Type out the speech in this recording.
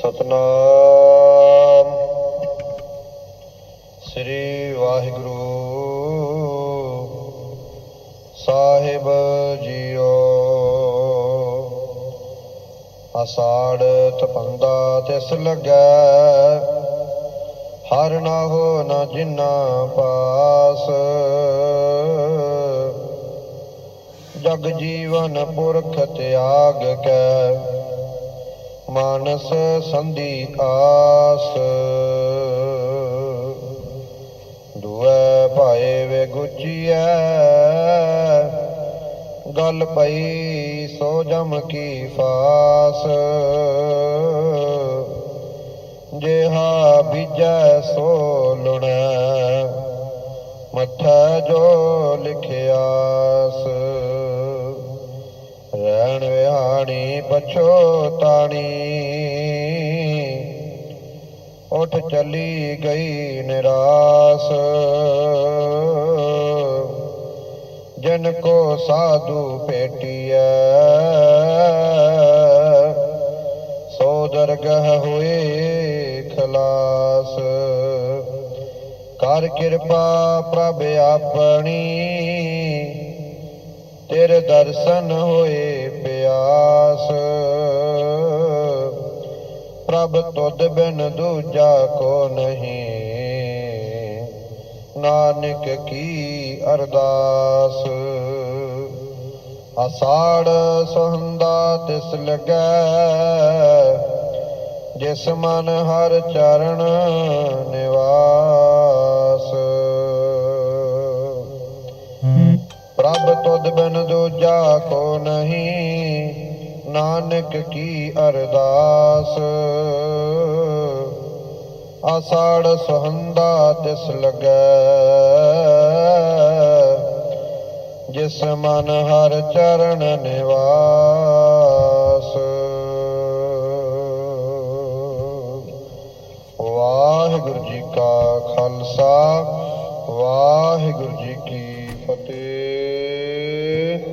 ਸਤਨਾਮ। ਸ੍ਰੀ ਵਾਹਿਗੁਰੂ ਸਾਹਿਬ ਜੀਓ। ਆਸਾੜ ਤਪੰਦਾ ਤਿਸ ਲੱਗੈ, ਹਰ ਨਾ ਹੋ ਨਾ ਜਿਨਾ ਪਾਸ। ਜਗ ਜੀਵਨ ਪੁਰਖ ਤਿਆਗ ਕੈ ਮਾਨਸ ਸੰਧੀ ਆਸ। ਦੁਐ ਭਾਏ ਵੇ ਗੁਚੀਐ ਗੱਲ ਪਈ ਸੋ ਜਮ ਕੀ ਫਾਸ। ਜਿਹਾ ਬੀਜੈ ਸੋ ਲੁਣੈ। ਮੱਥਾ ਜੋ ਲਿਖਿਆ। ਵਿਹਾਣੀ ਪਛੋਤਾਣੀ ਉਠ ਚੱਲੀ ਗਈ ਨਿਰਾਸ। ਜਨ ਕੋ ਸਾਧੂ ਭੇਟੀਐ, ਸੋ ਦਰਗਹ ਹੋਏ ਖਲਾਸ। ਕਰ ਕਿਰਪਾ ਪ੍ਰਭ ਆਪਣੀ, ਤੇਰੇ ਦਰਸ਼ਨ ਹੋਏ ਪਿਆਸ ਪ੍ਰਭ ਤੁਧ ਬਿਨ ਦੂਜਾ ਕੋ ਨਹੀਂ। ਨਾਨਕ ਕੀ ਅਰਦਾਸ। ਆਸਾੜ ਸੁਹੰਦਾ ਤਿਸ ਲੱਗੈ, ਜਿਸ ਮਨ ਹਰ ਚਰਨ ਨਿਵਾਸ ਪ੍ਰਭ ਤੁਧ ਬਿਨ ਦੂਜਾ ਕੋ ਨਹੀਂ, ਨਾਨਕ ਕੀ ਅਰਦਾਸ? ਆਸਾੜ ਸੁਹੰਦਾ ਤਿਸ ਲੱਗੈ, ਜਿਸ ਮਨ ਹਰ ਚਰਨ ਨਿਵਾਸ। ਵਾਹਿਗੁਰੂ ਜੀ ਕਾ ਵਾਹਿਗੁਰੂ ਜੀ ਕੀ ਫਤਿਹ।